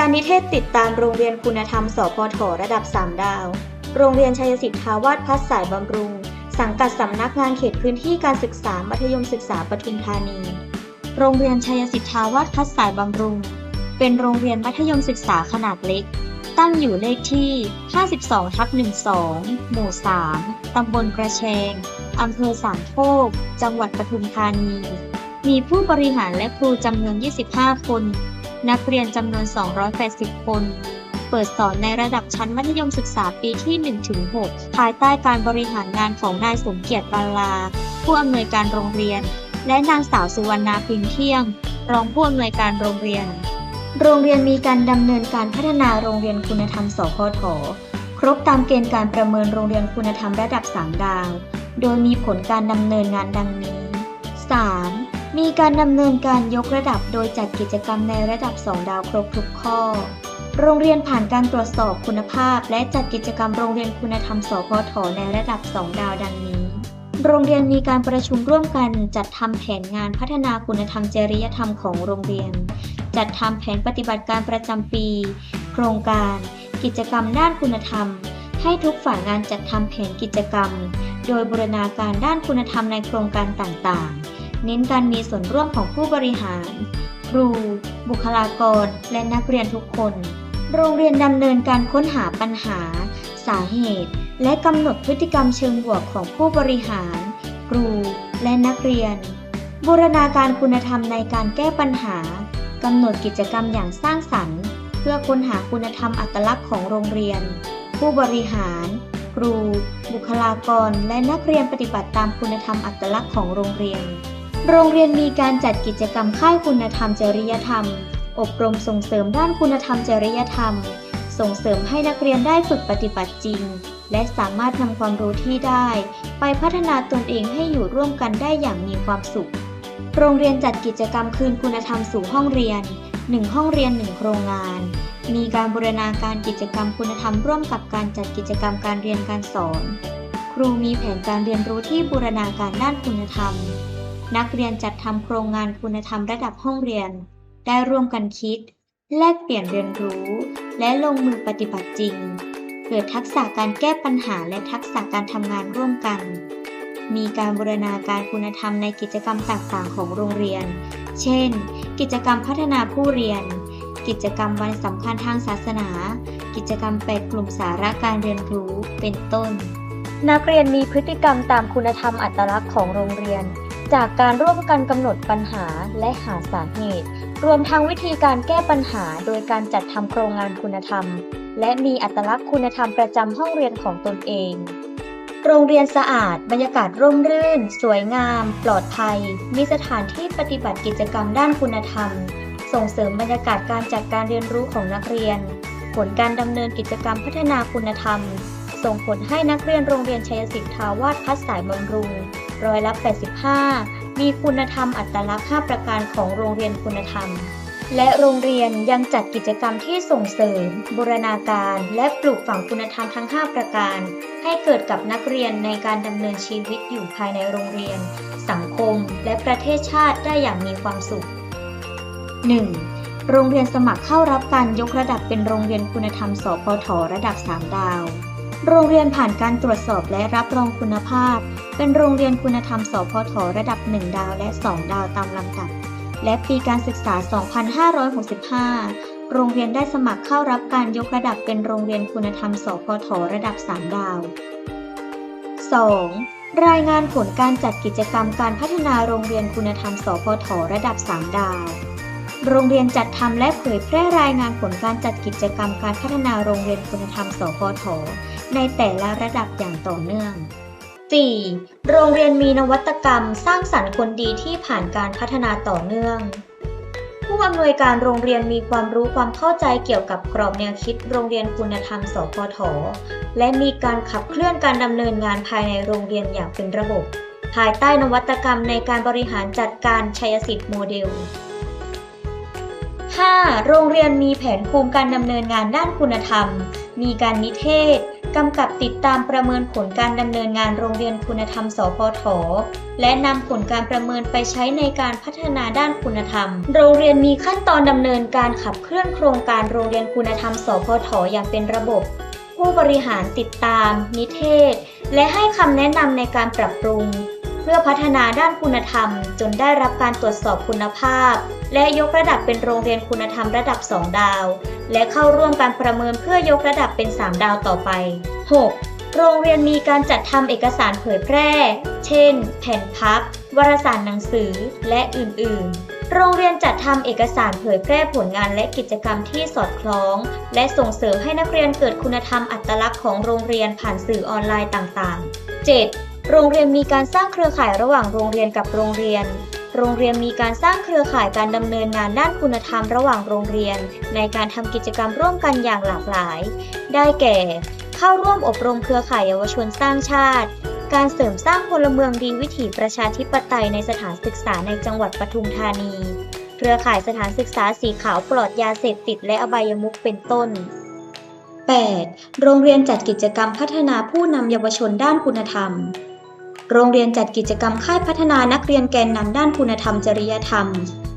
การนิเทศติดตามโรงเรียนคุณธรรม สพทระดับ 3 ดาว โรงเรียนชัยสิทธาวาสพัฒสายบำรุง สังกัดสำนักงานเขตพื้นที่การศึกษามัธยมศึกษาปทุมธานี โรงเรียนชัยสิทธาวาสพัฒสายบำรุง เป็นโรงเรียนมัธยมศึกษาขนาดเล็ก ตั้งอยู่เลขที่ 52ทับ12 หมู่ 3 ตำบลกระเชง อำเภอสามโคก จังหวัดปทุมธานี มีผู้บริหารและครูจำนวน 25 คน นักเรียนจำนวน 280 คน เปิดสอนในระดับชั้นมัธยมศึกษาปีที่ 1-6 ภายใต้การบริหารงานของนายสมเกียรติบาลา ผู้อำนวยการโรงเรียน และนางสาวสุวรรณาพิมพ์เที่ยง รองผู้อำนวยการโรงเรียน โรงเรียนมีการดำเนินการพัฒนาโรงเรียนคุณธรรม สพทครบตามเกณฑ์การประเมินโรงเรียนคุณธรรมระดับ 3 ดาว โดยมีผลการดำเนินงานดังนี้ 3. มีการดำเนินการยกระดับโดยจัดกิจกรรมในระดับ 2 ดาวครบทุกข้อ โรงเรียนผ่านการตรวจสอบคุณภาพ และจัดกิจกรรมโรงเรียนคุณธรรมสพทในระดับ 2 ดาวดังนี้ โรงเรียนมีการประชุมร่วมกันจัดทำแผนงานพัฒนาคุณธรรมจริยธรรมของโรงเรียน จัดทำแผนปฏิบัติการประจำปี โครงการ กิจกรรมด้านคุณธรรม ให้ทุกฝ่ายงานจัดทำแผนกิจกรรม โดยบูรณาการด้านคุณธรรมในโครงการต่างๆ เน้นการมีส่วนร่วมของผู้บริหาร ครู บุคลากร และนักเรียนทุกคน โรงเรียนดำเนินการค้นหาปัญหา สาเหตุ และกำหนดพฤติกรรมเชิงบวกของผู้บริหาร ครู และนักเรียน บูรณาการคุณธรรมในการแก้ปัญหากำหนดกิจกรรมอย่างสร้างสรรค์ เพื่อค้นหาคุณธรรมอัตลักษณ์ของโรงเรียน ผู้บริหาร ครู บุคลากร และนักเรียนปฏิบัติตามคุณธรรมอัตลักษณ์ของโรงเรียน โรงเรียนมีการจัดกิจกรรมค่ายคุณธรรมจริยธรรม อบรมส่งเสริมด้านคุณธรรมจริยธรรม ส่งเสริมให้นักเรียนได้ฝึกปฏิบัติจริง และสามารถนำความรู้ที่ได้ ไปพัฒนาตนเองให้อยู่ร่วมกันได้อย่างมีความสุข โรงเรียนจัดกิจกรรมคืนคุณธรรมสู่ห้องเรียน 1 ห้องเรียน 1 โครงงาน มีการบูรณาการกิจกรรมคุณธรรมร่วมกับการจัดกิจกรรมการเรียนการสอน ครูมีแผนการเรียนรู้ที่บูรณาการด้านคุณธรรม นักเรียนจัดทำโครงงานคุณธรรมระดับห้องเรียน ได้ร่วมกันคิด แลกเปลี่ยนเรียนรู้ และลงมือปฏิบัติจริง เกิดทักษะการแก้ปัญหาและทักษะการทำงานร่วมกัน มีการบูรณาการคุณธรรมในกิจกรรมต่างๆ ของโรงเรียน เช่น กิจกรรมพัฒนาผู้เรียน กิจกรรมวันสำคัญทางศาสนา กิจกรรมแปดกลุ่มสาระการเรียนรู้ เป็นต้น นักเรียนมีพฤติกรรมตามคุณธรรมอัตลักษณ์ของโรงเรียน จากการร่วมกันกำหนดปัญหาและหาสาเหตุ รวมทั้งวิธีการแก้ปัญหาโดยการจัดทำโครงงานคุณธรรม และมีอัตลักษณ์คุณธรรมประจำห้องเรียนของตนเอง โรงเรียนสะอาด บรรยากาศร่มรื่น สวยงาม ปลอดภัย มีสถานที่ปฏิบัติกิจกรรมด้านคุณธรรม ส่งเสริมบรรยากาศการจัดการเรียนรู้ของนักเรียน ผลการดำเนินกิจกรรมพัฒนาคุณธรรม ส่งผลให้นักเรียนโรงเรียนชัยสิทธาวาสพัฒสายบำรุง ร้อยละ 85 มีคุณธรรมอัตลักษณ์5ประการของโรงเรียนคุณธรรม และโรงเรียนยังจัดกิจกรรมที่ส่งเสริม บูรณาการ และปลูกฝังคุณธรรมทั้ง 5 ประการ ให้เกิดกับนักเรียนในการดำเนินชีวิตอยู่ภายในโรงเรียน สังคม และประเทศชาติได้อย่างมีความสุข 1. โรงเรียนสมัครเข้ารับการยกระดับเป็นโรงเรียนคุณธรรมสพทระดับ 3 ดาว โรงเรียนผ่านการตรวจสอบและรับรองคุณภาพ เป็นโรงเรียนคุณธรรมสพทระดับ 1 ดาวและ 2 ดาวตามลำดับ และปีการศึกษา 2565 โรงเรียนได้สมัครเข้ารับการยกระดับเป็นโรงเรียนคุณธรรมสพทระดับ 3 ดาว 2. รายงานผลการจัดกิจกรรมการพัฒนาโรงเรียนคุณธรรมสพทระดับ 3 ดาว โรงเรียนจัดทำและเผยแพร่รายงานผลการจัดกิจกรรมการพัฒนาโรงเรียนคุณธรรม สพท ในแต่ละระดับอย่างต่อเนื่อง 4. โรงเรียนมีนวัตกรรม สร้างสรรค์คนดีที่ผ่านการพัฒนาต่อเนื่อง ผู้อำนวยการโรงเรียนมีความรู้ความเข้าใจเกี่ยวกับกรอบแนวคิด โรงเรียนคุณธรรม สพท และมีการขับเคลื่อนการดำเนินงานภายในโรงเรียนอย่างเป็นระบบ ภายใต้นวัตกรรมในการบริหารจัดการชัยสิทธิ์โมเดล โรงเรียนมีแผนภูมิการดำเนินงานด้านคุณธรรม มีการนิเทศกำกับติดตามประเมินผลการดำเนินงานโรงเรียนคุณธรรม สพท และนำผลการประเมินไปใช้ในการพัฒนาด้านคุณธรรม โรงเรียนมีขั้นตอนดำเนินการขับเคลื่อนโครงการโรงเรียนคุณธรรม สพท อย่างเป็นระบบ ผู้บริหารติดตาม นิเทศ และให้คำแนะนำในการปรับปรุง เพื่อพัฒนาด้านคุณธรรม จนได้รับการตรวจสอบคุณภาพ และยกระดับเป็นโรงเรียนคุณธรรมระดับ 2 ดาว และเข้าร่วมการประเมินเพื่อยกระดับเป็น 3 ดาวต่อไป 6. โรงเรียนมีการจัดทำเอกสารเผยแพร่ เช่น แผ่นพับ วารสารหนังสือ และอื่น ๆโรงเรียนจัดทำเอกสารเผยแพร่ผลงานและกิจกรรมที่สอดคล้อง และส่งเสริมให้นักเรียนเกิดคุณธรรมอัตลักษณ์ของโรงเรียนผ่านสื่อออนไลน์ต่างๆ 7. โรงเรียนมีการสร้างเครือข่ายระหว่างโรงเรียนกับโรงเรียน โรงเรียนมีการสร้างเครือข่ายการดำเนินงานด้านคุณธรรมระหว่างโรงเรียน ในการทำกิจกรรมร่วมกันอย่างหลากหลาย ได้แก่ เข้าร่วมอบรมเครือข่ายเยาวชนสร้างชาติ การเสริมสร้างพลเมืองดีวิถีประชาธิปไตยในสถานศึกษาในจังหวัดปทุมธานี เครือข่ายสถานศึกษาสีขาวปลอดยาเสพติดและอบายมุขเป็นต้น 8. โรงเรียนจัดกิจกรรมพัฒนาผู้นำเยาวชนด้านคุณธรรม โรงเรียนจัดกิจกรรมค่ายพัฒนานักเรียนแกนนำด้านคุณธรรมจริยธรรม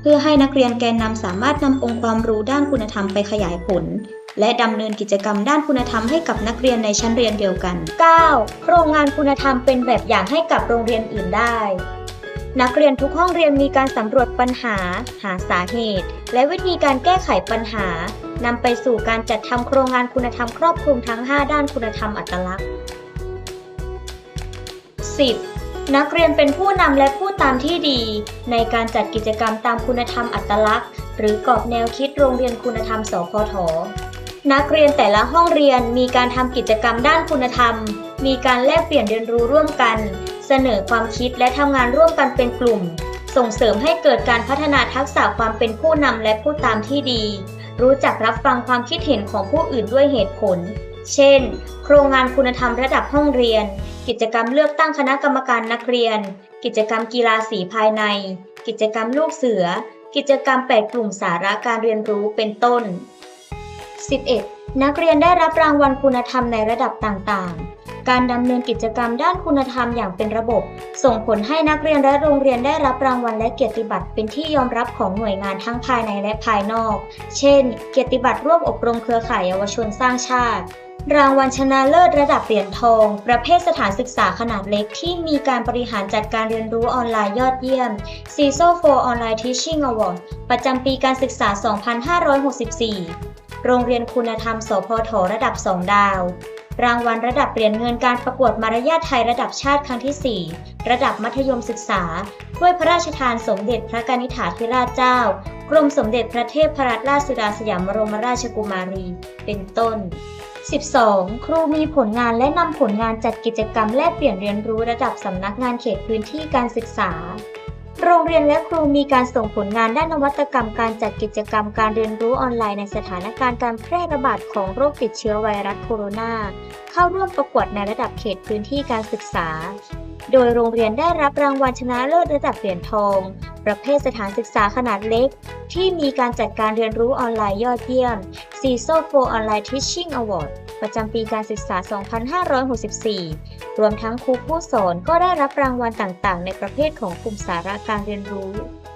เพื่อให้นักเรียนแกนนำสามารถนำองค์ความรู้ด้านคุณธรรมไปขยายผล และดำเนินกิจกรรมด้านคุณธรรมให้กับนักเรียนในชั้นเรียนเดียวกัน 9. โครงงานคุณธรรมเป็นแบบอย่างให้กับโรงเรียนอื่นได้ นักเรียนทุกห้องเรียนมีการสำรวจปัญหา หาสาเหตุ และวิธีการแก้ไขปัญหานำไปสู่การจัดทำโครงงานคุณธรรมครอบคลุมทั้ง 5 ด้านคุณธรรมอัตลักษณ์ 10. นักเรียนเป็นผู้นำและผู้ตามที่ดี ในการจัดกิจกรรมตามคุณธรรมอัตลักษณ์ หรือกรอบแนวคิดโรงเรียนคุณธรรมสพทนักเรียนแต่ละห้องเรียนมีการทำกิจกรรมด้านคุณธรรม มีการแลกเปลี่ยนเรียนรู้ร่วมกัน เสนอความคิดและทำงานร่วมกันเป็นกลุ่ม ส่งเสริมให้เกิดการพัฒนาทักษะความเป็นผู้นำและผู้ตามที่ดี รู้จักรับฟังความคิดเห็นของผู้อื่นด้วยเหตุผล เช่น โครงงานคุณธรรมระดับห้องเรียน กิจกรรมเลือกตั้งคณะกรรมการนักเรียน กิจกรรมกีฬาสีภายใน กิจกรรมลูกเสือ กิจกรรมแปดกลุ่มสาระการเรียนรู้เป็นต้น 11. นักเรียนได้รับรางวัลคุณธรรมในระดับต่างๆ การดำเนินกิจกรรมด้านคุณธรรมอย่างเป็นระบบ ส่งผลให้นักเรียนและโรงเรียนได้รับรางวัลและเกียรติบัตรเป็นที่ยอมรับของหน่วยงานทั้งภายในและภายนอก เช่น เกียรติบัตรร่วมอบรมเครือข่ายเยาวชนสร้างชาติ รางวัลชนะเลิศระดับเหรียญทอง ประเภทสถานศึกษาขนาดเล็กที่มีการบริหารจัดการเรียนรู้ออนไลน์ยอดเยี่ยม CISO for Online Teaching Award ประจำปีการศึกษา 2564 โรงเรียนคุณธรรม สพทระดับ 2 ดาว รางวัลระดับเหรียญเงินการประกวดมารยาทไทยระดับชาติครั้งที่ 4 ระดับมัธยมศึกษาถ้วยพระราชทานสมเด็จพระกนิษฐาธิราชเจ้ากรมสมเด็จพระเทพรัตนราชสุดาสยามบรมราชกุมารี เป็นต้น 12. ครูมีผลงานและนำผลงานจัดกิจกรรมแลกเปลี่ยนเรียนรู้ระดับสำนักงานเขตพื้นที่การศึกษา โรงเรียนและครูมีการส่งผลงานด้านนวัตกรรมการจัดกิจกรรมการเรียนรู้ออนไลน์ในสถานการณ์การแพร่ระบาดของโรคติดเชื้อไวรัสโคโรนาเข้าร่วมประกวดในระดับเขตพื้นที่การศึกษา โดยโรงเรียนได้รับรางวัลชนะเลิศระดับเหรียญทอง ประเภทสถานศึกษาขนาดเล็ก ที่มีการจัดการเรียนรู้ออนไลน์ยอดเยี่ยม CISO for Online Teaching Award ประจำปีการศึกษา 2564 รวมทั้งครูผู้สอนก็ได้รับรางวัลต่างๆ ในประเภทของกลุ่มสาระการเรียนรู้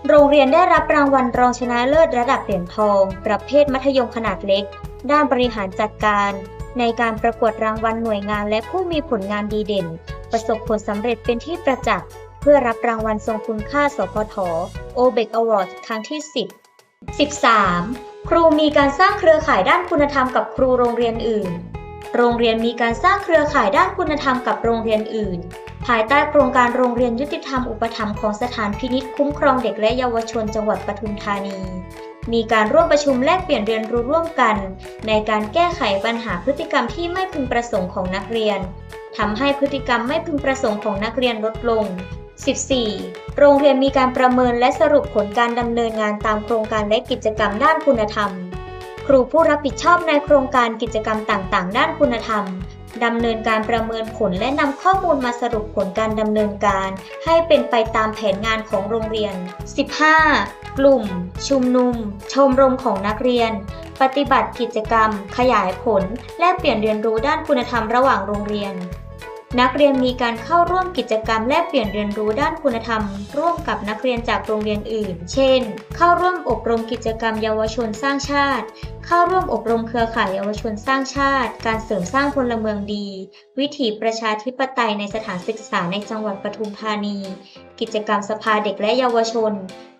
โรงเรียนได้รับรางวัลรองชนะเลิศระดับเหรียญทอง ประเภทมัธยมขนาดเล็ก ด้านบริหารจัดการ ในการประกวดรางวัลหน่วยงานและผู้มีผลงานดีเด่น ประสบผลสำเร็จเป็นที่ประจักษ์ เพื่อรับรางวัลทรงคุณค่า สพท o b e c Award ครั้งที่ 10 13. ครูมีการสร้างเครือข่ายด้านคุณธรรมกับครูโรงเรียนอื่น โรงเรียนมีการสร้างเครือข่ายด้านคุณธรรมกับโรงเรียนอื่น ภายใต้โครงการโรงเรียนยุติธรรมอุปถัมภ์ของสถานพินิจคุ้มครองเด็กและเยาวชนจังหวัดปทุมธานีมีการร่วมประชุมแลกเปลี่ยนเรียนรู้ร่วมกัน ในการแก้ไขปัญหาพฤติกรรมที่ไม่พึงประสงค์ของนักเรียน ทำให้พฤติกรรมไม่พึงประสงค์ของนักเรียนลดลง 14. โรงเรียนมีการประเมินและสรุปผลการดำเนินงานตามโครงการและกิจกรรมด้านคุณธรรม ครูผู้รับผิดชอบในโครงการกิจกรรมต่างๆ ด้านคุณธรรมดำเนินการประเมินผลและนำข้อมูลมาสรุปผลการดำเนินการ ให้เป็นไปตามแผนงานของโรงเรียน 15. กลุ่ม ชุมนุม ชมรมของนักเรียน ปฏิบัติกิจกรรม ขยายผล และเปลี่ยนเรียนรู้ด้านคุณธรรมระหว่างโรงเรียน นักเรียนมีการเข้าร่วมกิจกรรมแลกเปลี่ยนเรียนรู้ด้านคุณธรรม ร่วมกับนักเรียนจากโรงเรียนอื่น เช่น เข้าร่วมอบรมกิจกรรมเยาวชนสร้างชาติ เข้าร่วมอบรมเครือข่ายเยาวชนสร้างชาติ การเสริมสร้างพลเมืองดี วิถีประชาธิปไตยในสถานศึกษาในจังหวัดปทุมธานี กิจกรรมสภาเด็กและเยาวชน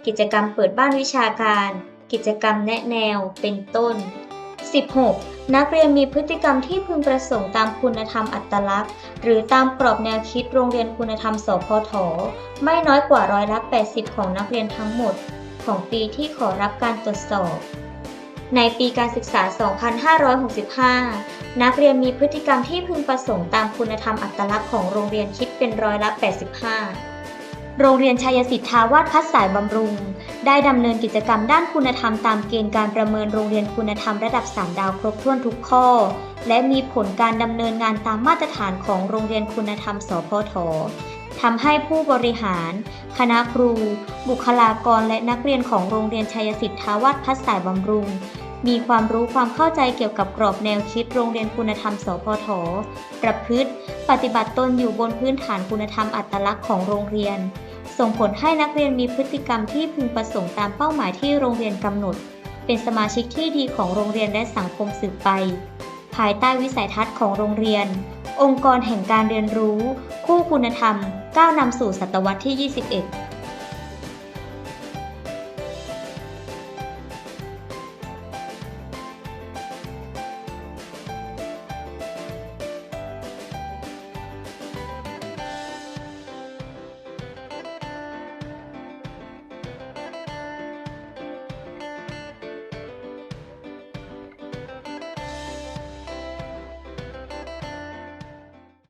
กิจกรรมเปิดบ้านวิชาการ กิจกรรมแนะแนว เป็นต้น 16. นักเรียนมีพฤติกรรมที่พึงประสงค์ตามคุณธรรมอัตลักษณ์ หรือตามกรอบแนวคิดโรงเรียนคุณธรรม สพท ไม่น้อยกว่าร้อยละ 80 ของนักเรียนทั้งหมด ของปีที่ขอรับการตรวจสอบ ในปีการศึกษา 2565 นักเรียนมีพฤติกรรมที่พึงประสงค์ตามคุณธรรมอัตลักษณ์ของโรงเรียนคิดเป็นร้อยละ 85 โรงเรียนชัยสิทธาวาสพัฒสายบำรุง ได้ดำเนินกิจกรรมด้านคุณธรรมตามเกณฑ์การประเมินโรงเรียนคุณธรรมระดับ 3 ดาวครบถ้วนทุกข้อ และมีผลการดำเนินงานตามมาตรฐานของโรงเรียนคุณธรรม สพททำให้ผู้บริหาร คณะครู บุคลากรและนักเรียนของโรงเรียนชัยสิทธาวาสพัฒสายบำรุง มีความรู้ความเข้าใจเกี่ยวกับกรอบแนวคิดโรงเรียนคุณธรรม สพท ประพฤติ ปฏิบัติตนอยู่บนพื้นฐานคุณธรรมอัตลักษณ์ของโรงเรียน ส่งผลให้นักเรียนมีพฤติกรรมที่พึงประสงค์ตามเป้าหมายที่โรงเรียนกำหนด เป็นสมาชิกที่ดีของโรงเรียนและสังคมสืบไป ภายใต้วิสัยทัศน์ของโรงเรียน องค์กรแห่งการเรียนรู้ คู่คุณธรรมก้าวนำสู่ศตวรรษที่ 21